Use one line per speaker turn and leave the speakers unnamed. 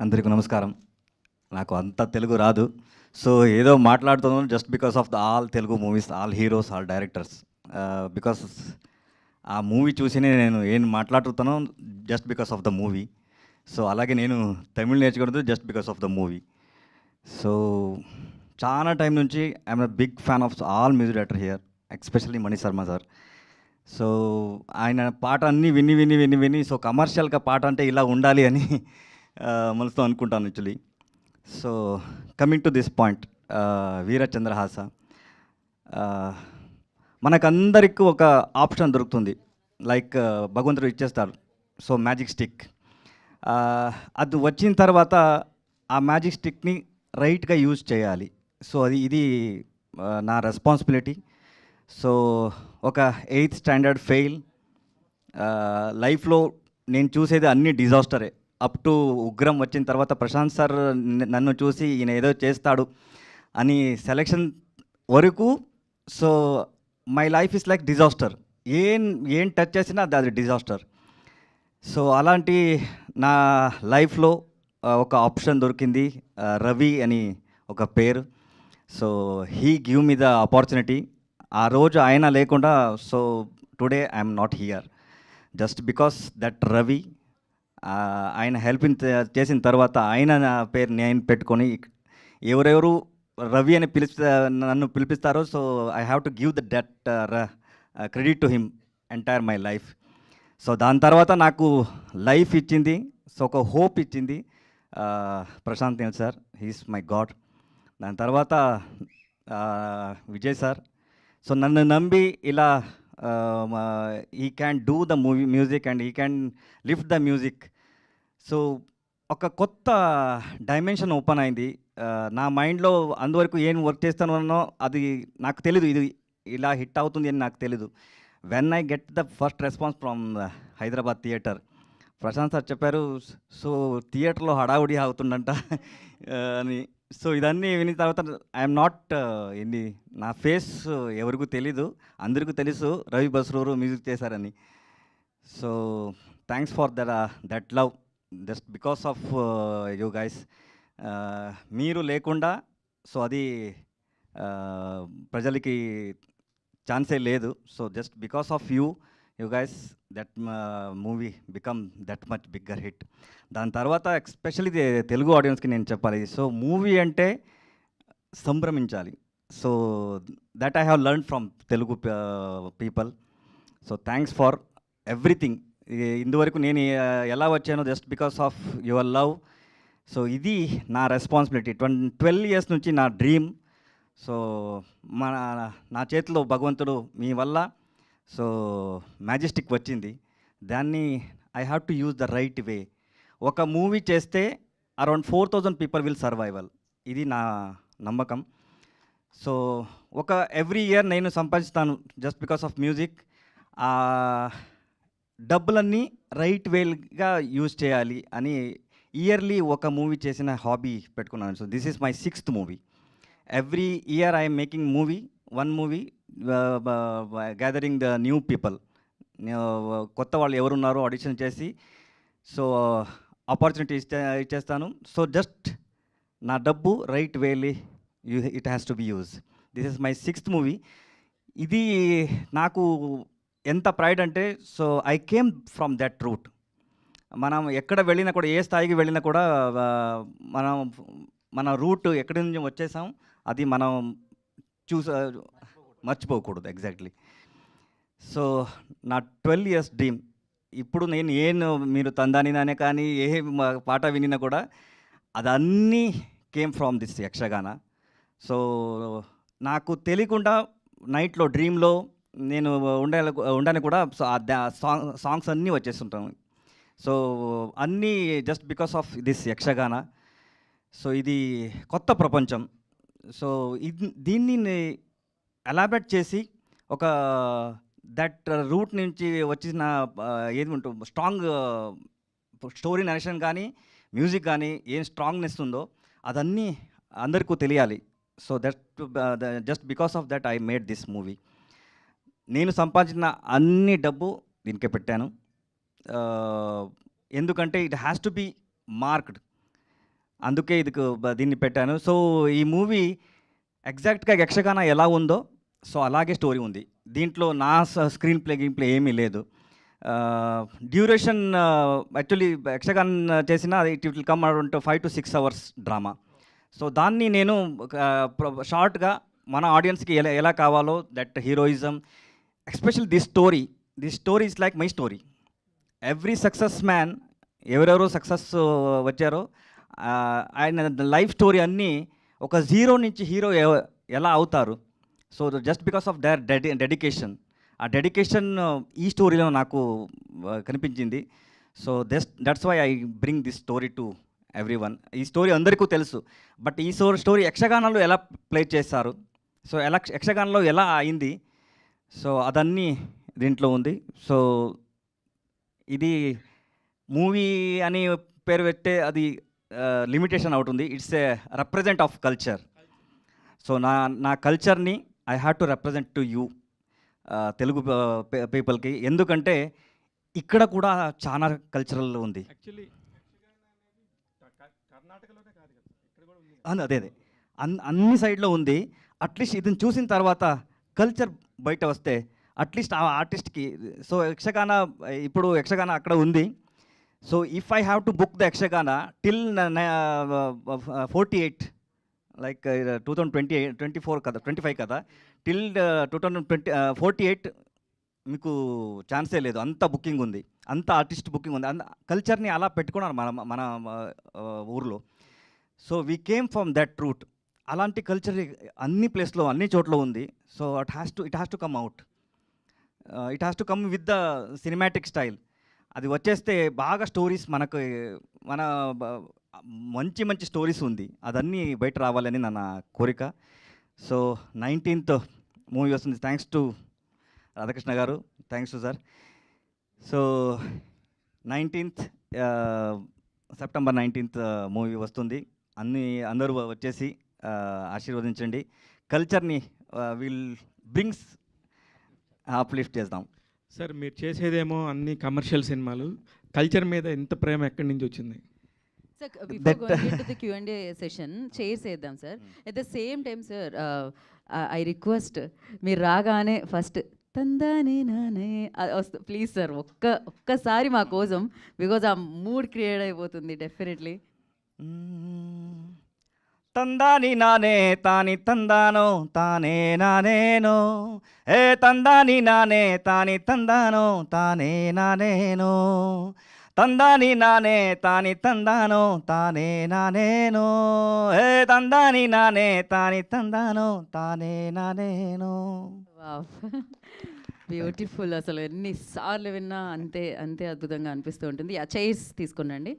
అందరికీ నమస్కారం. నాకు అంత తెలుగు రాదు. సో ఏదో మాట్లాడుతున్నాను just because of the all Telugu movies all heroes all directors because ఆ మూవీ చూసినే నేను ఏం మాట్లాడుతున్నాను just because of the movie so అలాగే నేను తమిళ్ నేర్చుకున్నది just because of the movie so చాలా టైం నుంచి I'm a big fan of all music director here especially Mani Sharma sir so ఆయన పాట అన్నీ విని విని విని విని సో కమర్షియల్గా పాట అంటే ఇలా ఉండాలి అని మనసుతో అనుకుంటాను actually so coming to this point Veerachandrahasa ఆ, మనకందరికి ఒక ఆప్షన్ దొరుకుతుంది. లైక్ భగవంతుడు ఇచ్చేస్తారు. సో మ్యాజిక్ స్టిక్ అది వచ్చిన తర్వాత ఆ మ్యాజిక్ స్టిక్ని రైట్గా యూజ్ చేయాలి. సో అది ఇది నా రెస్పాన్సిబిలిటీ సో ఒక ఎయిత్ స్టాండర్డ్ ఫెయిల్ లైఫ్లో నేను చూసేది అన్ని డిజాస్టరే అప్ టు ఉగ్రం వచ్చిన తర్వాత ప్రశాంత్ సార్ నన్ను చూసి ఈయన ఏదో చేస్తాడు అని సెలెక్షన్ వరకు so my life is like disaster. ఏం ఏం టచ్ చేసినా అది అది డిజాస్టర్. సో అలాంటి నా లైఫ్లో ఒక ఆప్షన్ దొరికింది రవి అని ఒక పేరు. So he give me the opportunity. ఆ రోజు ఆయన లేకుండా so today I'm not here. Just because that Ravi ఆయన హెల్ప్ చేసిన తర్వాత ఆయన పేరు నేను పెట్టుకొని ఎవరెవరు రవి అని పిలిస్తే నన్ను పిలిపిస్తారో so I have to give the debt credit to him entire my life so దాని తర్వాత నాకు లైఫ్ ఇచ్చింది సో ఒక హోప్ ఇచ్చింది Prashanth Neel sir he's my god దాని తర్వాత విజయ్ సార్ సో నన్ను నమ్మి ఇలా ఈ can do the movie music and ఈ can lift the music so ఒక కొత్త డైమెన్షన్ ఓపెన్ అయింది. Uh, నా మైండ్లో అందువరకు ఏం వర్క్ చేస్తానో అది నాకు తెలీదు. ఇది ఇలా హిట్ అవుతుంది అని నాకు తెలీదు. When I get the first response from Hyderabad theater Prashanth sir చెప్పారు సో థియేటర్లో హడావుడి అవుతుందంట అని. సో ఇదన్నీ విని తర్వాత ఐఎమ్ నాట్ uh, ఎన్ని నా ఫేస్ uh, ఎవరికీ తెలీదు. అందరికీ తెలుసు రవి బస్రూరు మ్యూజిక్ చేశారని. So thanks for that that love just because of you guys మీరు లేకుండా సో అది uh, ప్రజలకి ఛాన్సే లేదు. So just because of you you guys that movie become that much bigger hit దాని తర్వాత ఎస్పెషలీ తెలుగు ఆడియన్స్కి నేను చెప్పాలి. సో మూవీ అంటే సంభ్రమించాలి. So that I have learn from Telugu people so thanks for everything ఇందువరకు నేను ఎలా వచ్చానో just because of your love so ఇది నా రెస్పాన్సిబిలిటీ ట్వంటీ ట్వెల్వ్ ఇయర్స్ నుంచి నా డ్రీమ్ సో మన నా చేతిలో భగవంతుడు మీ వల్ల సో మ్యాజెస్టిక్ వచ్చింది. దాన్ని I have to use the right way ఒక మూవీ చేస్తే around four thousand people will survival ఇది నా నమ్మకం. సో ఒక ఎవ్రీ ఇయర్ నేను సంపాదిస్తాను జస్ట్ బికాస్ ఆఫ్ మ్యూజిక్ ఆ డబ్బులన్నీ రైట్ వేగా యూజ్ చేయాలి అని ఇయర్లీ ఒక మూవీ చేసిన హాబీ పెట్టుకున్నాను. So this is my sixth movie every year I'm making movie one movie gathering the new people కొత్త వాళ్ళు ఎవరున్నారో ఆడిషన్ చేసి సో ఆపర్చునిటీ ఇచ్చే ఇచ్చేస్తాను. సో జస్ట్ నా డబ్బు right way you it has to be use this is my sixth movie ఇది నాకు ఎంత ప్రైడ్ అంటే so I came from that root మనం ఎక్కడ వెళ్ళినా కూడా ఏ స్థాయికి వెళ్ళినా కూడా మనం మన రూట్ ఎక్కడి నుంచి వచ్చేసాం అది మనం చూస మర్చిపోకూడదు ఎగ్జాక్ట్లీ సో నా ట్వెల్వ్ ఇయర్స్ డ్రీమ్ ఇప్పుడు నేను ఏం మీరు తందానినానే కానీ ఏ పాట వినినా కూడా అదన్నీ came from this Yakshagana. So నాకు తెలియకుండా నైట్లో డ్రీమ్లో నేను ఉండే ఉండని కూడా సో ఆ సాంగ్ సాంగ్స్ అన్నీ వచ్చేస్తుంటాను సో అన్నీ just because of this Yakshagana. So ఇది కొత్త ప్రపంచం. సో ఇది దీన్ని ఎలాబరేట్ చేసి ఒక దట్ రూట్ నుంచి వచ్చిన ఏది ఉంటుంది స్ట్రాంగ్ స్టోరీ నరేషన్ కానీ మ్యూజిక్ కానీ ఏం స్ట్రాంగ్నెస్ ఉందో అదన్నీ అందరికీ తెలియాలి. So that just because of that I made this movie నేను సంపాదించిన అన్ని డబ్బు దీనికే పెట్టాను. ఎందుకంటే it has to be marked అందుకే ఇది దీన్ని పెట్టాను. సో ఈ మూవీ ఎగ్జాక్ట్గా యక్షగాన ఎలా ఉందో సో అలాగే స్టోరీ ఉంది. దీంట్లో నా స్క్రీన్ ప్లే గేమ్ ప్లే ఏమీ లేదు. డ్యూరేషన్ యాక్చువల్లీ యక్షగాన్ చేసిన it will come around five to six hours drama. So దాన్ని నేను షార్ట్గా మన ఆడియన్స్కి ఎలా ఎలా కావాలో that heroism special this story this story is like my story. Every success man ఎవరెవరో సక్సెస్ వచ్చారో ఆయన లైఫ్ స్టోరీ అన్నీ ఒక జీరో నుంచి హీరో ఎలా అవుతారు so just because of their డెడి dedication ఆ డెడికేషన్ uh, ఈ స్టోరీలో నాకు uh, కనిపించింది. So thus that's why I bring this story to everyone ఈ స్టోరీ అందరికీ తెలుసు. బట్ ఈ స్టోరీ స్టోరీ యక్షగానంలో ఎలా ప్లే చేస్తారు సో ఎలా యక్షగానంలో ఎలా అయింది? సో అదన్నీ దీంట్లో ఉంది. సో ఇది మూవీ అని పేరు పెట్టే అది లిమిటేషన్ అవుతుంది. It's a represent of culture so నా నా కల్చర్ని I have to represent to you Telugu పీపుల్కి. ఎందుకంటే ఇక్కడ కూడా చాలా కల్చరల్ ఉంది. అదే అదే. అన్ అన్ని సైడ్లో ఉంది. అట్లీస్ట్ ఇది చూసిన తర్వాత కల్చర్ బయట వస్తే అట్లీస్ట్ ఆ ఆర్టిస్ట్కి సో యక్షగాన ఇప్పుడు యక్షగాన అక్కడ ఉంది. So if I have to book the Yakshagana till forty eight like two thousand twenty eight twenty four కదా ట్వంటీ ఫైవ్ కదా till two thousand twenty forty eight మీకు ఛాన్సే లేదు. అంత బుకింగ్ ఉంది. అంత ఆర్టిస్ట్ బుకింగ్ ఉంది. అంత కల్చర్ని అలా పెట్టుకున్నారు మన మన ఊర్లో. So we came from that root అలాంటి కల్చర్ అన్ని ప్లేస్లో అన్ని చోట్ల ఉంది. So it has to it has to come out it has to come with the cinematic style అది వచ్చేస్తే బాగా స్టోరీస్ మనకు మన మంచి మంచి స్టోరీస్ ఉంది. అదన్నీ బయట రావాలని నా కోరిక. సో నైన్టీన్త్ మూవీ వస్తుంది. Thanks to Radhakrishna garu. Thanks to sir so nineteenth September nineteenth movie వస్తుంది. అన్ని అందరూ వచ్చేసి ఆశీర్వదించండి. కల్చర్ని విల్ బ్రింగ్స్ అప్లిఫ్ట్ చేద్దాం.
సార్ మీరు చేసేదేమో అన్ని కమర్షియల్ సినిమాలు. కల్చర్ మీద ఎంత ప్రేమ ఎక్కడి నుంచి వచ్చింది?
Sir before to session chairs sir at the same time sir I request మీరు రాగానే ఫస్ట్ తందానే నానే వస్తు ప్లీజ్ సార్ ఒక్క ఒక్కసారి మా కోసం బికాజ్ ఆ మూడ్ క్రియేట్ అయిపోతుంది డెఫినెట్లీ
తందాని నానే తాని తందానో తానే నానేనో ఏ తందాని నానే తాని తందానో తానే నానేనో తందాని నానే తాని తందాను తానే నానేను. ఏ తందాని నానే తాని తందాను తానే నానేను.
బ్యూటిఫుల్ అసలు ఎన్నిసార్లు విన్నా అంతే అంతే అద్భుతంగా అనిపిస్తూ ఉంటుంది. ఆ చైర్స్ తీసుకునండి